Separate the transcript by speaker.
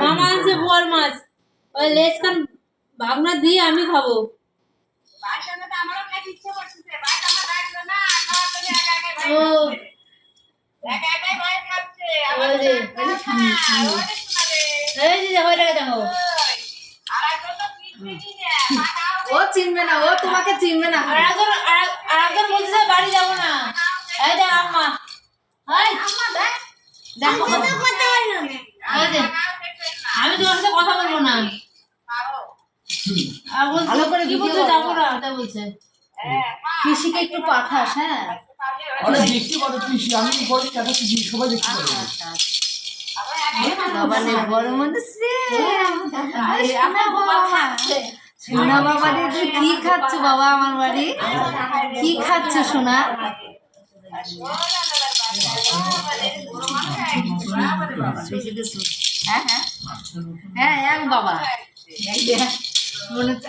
Speaker 1: মামা আনছে বোয়াল মাছ। ওই লেজ ভাগনা দিয়ে আমি খাব। ও। দেখো।
Speaker 2: চিনবে না ও তোমাকে চিনবে না।
Speaker 1: আর একজন আর- একজন বলছে বাড়ি যাব না। এই দেখ আম্মা। এই দেখো। এই যে, আমি তোমার সাথে কথা বলব না।
Speaker 2: ভালো করে
Speaker 1: কি বলছে। যাব না বলছে।
Speaker 2: পিসিকে একটু পাঠাস হ্যাঁ?
Speaker 3: আরে দেখতে পারো পিসি আমি বড় কথা পিসি সবাই দেখতে পারো।
Speaker 2: বাবালে বড় মানুষ রে সোনা বাবা রে তুই কি খাচ্ছ বাবা আমার বাড়ি? কি খাচ্ছ সোনা? বেশি দে হ্যাঁ হ্যাঁ। হ্যাঁ এক বাবা। মনে হচ্ছে